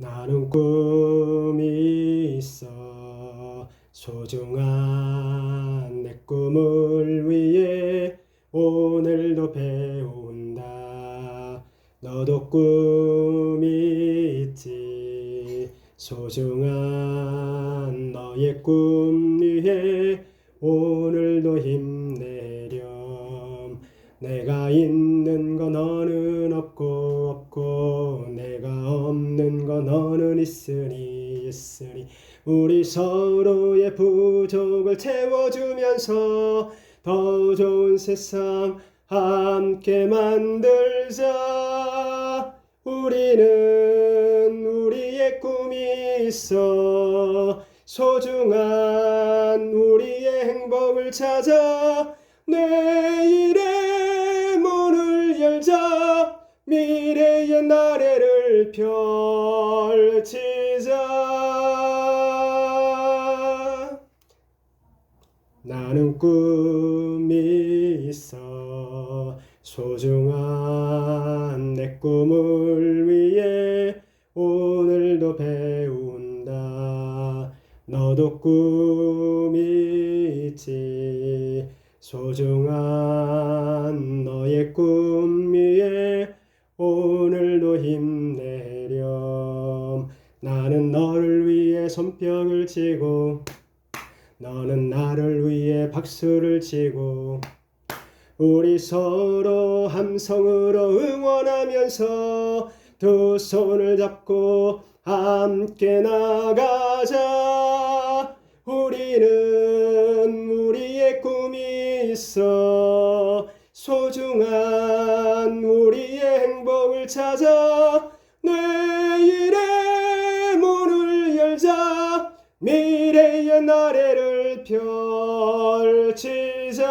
나는 꿈이 있어. 소중한 내 꿈을 위해 오늘도 배운다. 너도 꿈이 있지. 소중한 너의 꿈 위해 오늘도 힘내렴. 내가 있는 거 너는 없고 없는 거 너는 있으니 있으니. 우리 서로의 부족을 채워주면서 더 좋은 세상 함께 만들자. 우리는 우리의 꿈이 있어 소중한 우리의 행복을 찾아 내일의 문을 열자 미래 의 나래를 펼치자. 나는 꿈이 있어 소중한 내 꿈을 위해 오늘도 배운다. 너도 꿈이 있지. 소중한 너의 꿈 나는 너를 위해 손뼉을 치고 너는 나를 위해 박수를 치고 우리 서로 함성으로 응원하면서 두 손을 잡고 함께 나가자. 우리는 우리의 꿈이 있어 소중한 우리의 행복을 찾아 미래의 나래를 펼치자